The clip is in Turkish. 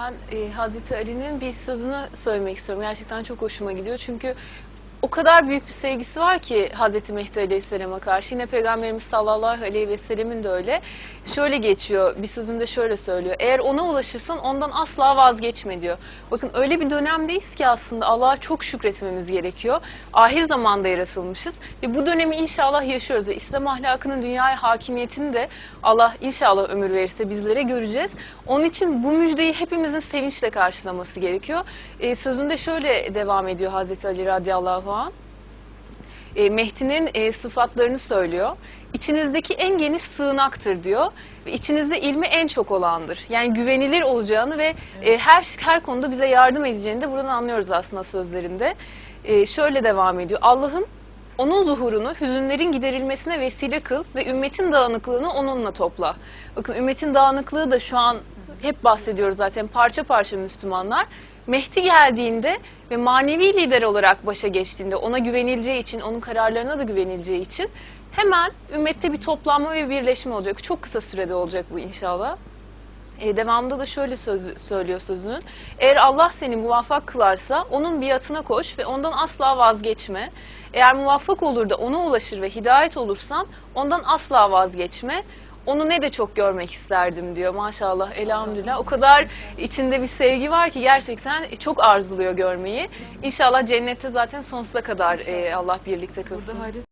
Ben e, Hazreti Ali'nin bir sözünü söylemek istiyorum. Gerçekten çok hoşuma gidiyor. Çünkü o kadar büyük bir sevgisi var ki Hazreti Mehdi Aleyhisselam'a karşı. Yine Peygamberimiz sallallahu aleyhi ve sellemin de öyle. Şöyle geçiyor, bir sözünde şöyle söylüyor. Eğer ona ulaşırsan ondan asla vazgeçme diyor. Bakın öyle bir dönemdeyiz ki aslında Allah'a çok şükretmemiz gerekiyor. Ahir zamanda yaratılmışız ve bu dönemi inşallah yaşıyoruz. Ve İslam ahlakının dünyaya hakimiyetini de Allah inşallah ömür verirse bizlere göreceğiz. Onun için bu müjdeyi hepimizin sevinçle karşılaması gerekiyor. E, sözünde şöyle devam ediyor Hazreti Ali radıyallahu anh. E, Mehdi'nin e, sıfatlarını söylüyor. İçinizdeki en geniş sığınaktır diyor ve içinizde ilmi en çok olandır. Yani güvenilir olacağını ve e, her her konuda bize yardım edeceğini de buradan anlıyoruz aslında sözlerinde. E, şöyle devam ediyor. Allah'ım onun zuhurunu hüzünlerin giderilmesine vesile kıl ve ümmetin dağınıklığını onunla topla. Bakın ümmetin dağınıklığı da şu an hep bahsediyoruz zaten parça parça Müslümanlar. Mehdi geldiğinde ve manevi lider olarak başa geçtiğinde ona güvenileceği için, onun kararlarına da güvenileceği için hemen ümmette bir toplanma ve birleşme olacak. Çok kısa sürede olacak bu inşallah. E, devamında da şöyle söz, söylüyor sözünün. Eğer Allah seni muvaffak kılarsa onun biatına koş ve ondan asla vazgeçme. Eğer muvaffak olur da ona ulaşır ve hidayet olursan ondan asla vazgeçme. Onu ne de çok görmek isterdim diyor maşallah elhamdülillah. O kadar içinde bir sevgi var ki gerçekten çok arzuluyor görmeyi. İnşallah cennette zaten sonsuza kadar e, Allah birlikte kılsın.